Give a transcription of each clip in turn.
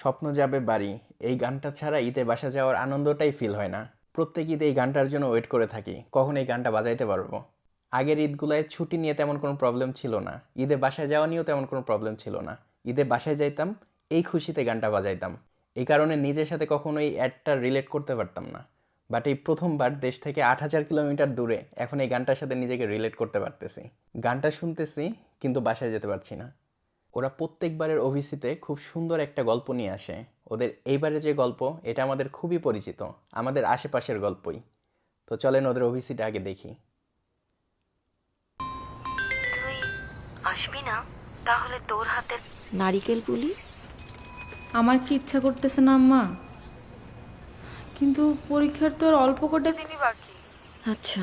স্বপ্ন যাবে বাড়ি। এই গানটা ছাড়া ঈদে বাসা যাওয়ার আনন্দটাই ফিল হয় না। প্রত্যেক ঈদে এই গানটার জন্য ওয়েট করে থাকি। কখন এই গানটা বাজাইতে পারব? আগের ঈদগুলায় ছুটি নিয়ে তেমন কোনো প্রবলেম ছিল না। ঈদে বাসায় যাওয়া নিয়েও তেমন কোনো প্রবলেম ছিল না। ঈদে বাসায় যাইতাম, এই খুশিতে গানটা বাজাইতাম। এই কারণে নিজের সাথে কখনো এই অ্যাডটা রিলেট করতে পারতাম না। বাট এই প্রথমবার দেশ থেকে আট হাজার কিলোমিটার দূরে এখন এই গানটার সাথে নিজেকে রিলেট করতে পারতেছি। গানটা শুনতেছি, কিন্তু বাসায় যেতে পারছি না। ওরা প্রত্যেকবারের ওভিসিতে খুব সুন্দর একটা গল্প নিয়ে আসে। ওদের এইবারে যে গল্প এটা আমাদের খুবই পরিচিত আমাদের আশেপাশের গল্পই। তো চলেন ওদের ওভিসিটা আগে দেখি। আসবি না? তাহলে তোর হাতে নারিকেল পুলি? আমার কি ইচ্ছা করতেছে না আম্মা? কিন্তু পরীক্ষার তো আর অল্প কটা দিনই বাকি। আচ্ছা।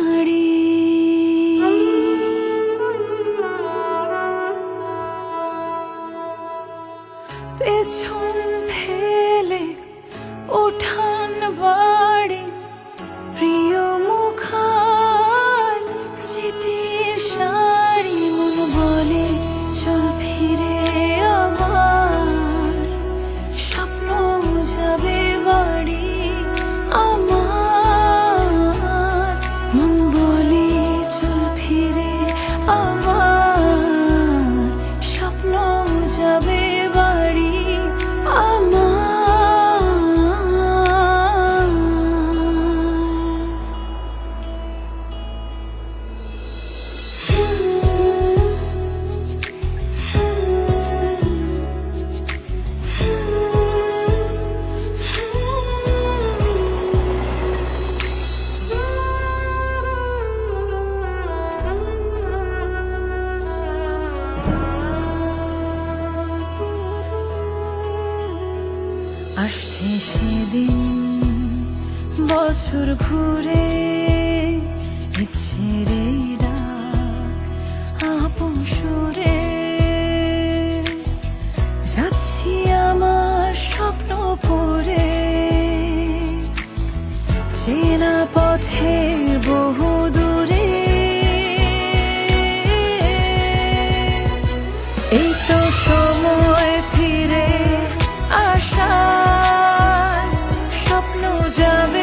আসছে সেদিন বছর ঘুরে ছেড়ে আপন সুরে। যাচ্ছি আমার স্বপ্ন পরে চেনা পথে স্বপ্ন যাবে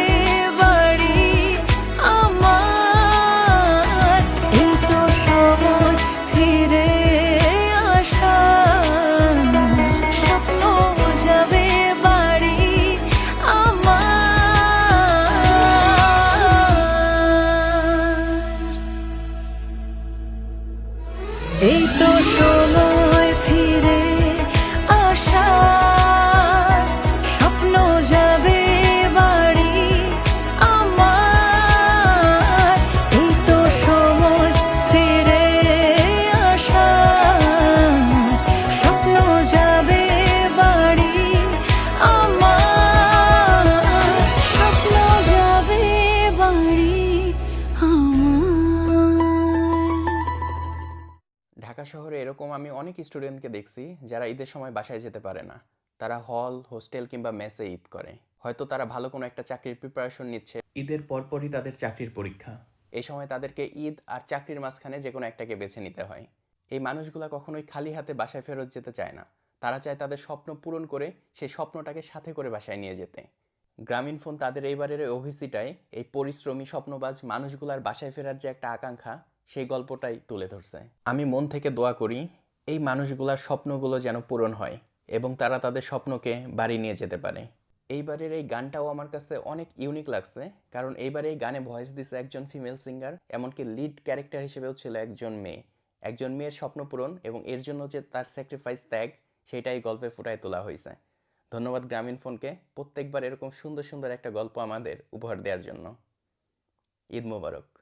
শহরে এরকম আমি অনেক স্টুডেন্টকে দেখছি যারা ঈদের সময় বাসায় যেতে পারে না। তারা হল হোস্টেল কিংবা মেসে ঈদ করে। হয়তো তারা ভালো কোনো একটা চাকরির প্রিপারেশন নিচ্ছে। ঈদের পরপরই তাদের চাকরির পরীক্ষা। এই সময় তাদেরকে ঈদ আর চাকরির মাঝখানে যে কোনো একটাকে বেছে নিতে হয়। এই মানুষগুলা কখনোই খালি হাতে বাসায় ফেরত যেতে চায় না। তারা চায় তাদের স্বপ্ন পূরণ করে সেই স্বপ্নটাকে সাথে করে বাসায় নিয়ে যেতে। গ্রামীণ ফোন তাদের এইবারের ওভিসিটায় এই পরিশ্রমী স্বপ্নবাজ মানুষগুলার বাসায় ফেরার যে একটা আকাঙ্ক্ষা সেই গল্পটাই তুলে ধরছে। আমি মন থেকে দোয়া করি, এই মানুষগুলার স্বপ্নগুলো যেন পূরণ হয় এবং তারা তাদের স্বপ্নকে বাড়ি নিয়ে যেতে পারে। এইবারের এই গানটাও আমার কাছে অনেক ইউনিক লাগছে, কারণ এইবারে এই গানে ভয়েস দিছে একজন ফিমেল সিঙ্গার এমনকি লিড ক্যারেক্টার হিসেবেও ছিল একজন মেয়ে। একজন মেয়ের স্বপ্ন পূরণ এবং এর জন্য যে তার স্যাক্রিফাইস ত্যাগ সেটাই গল্পে ফুটায় তোলা হয়েছে। ধন্যবাদ গ্রামীণ ফোনকে প্রত্যেকবার এরকম সুন্দর সুন্দর একটা গল্প আমাদের উপহার দেওয়ার জন্য। ঈদ মোবারক।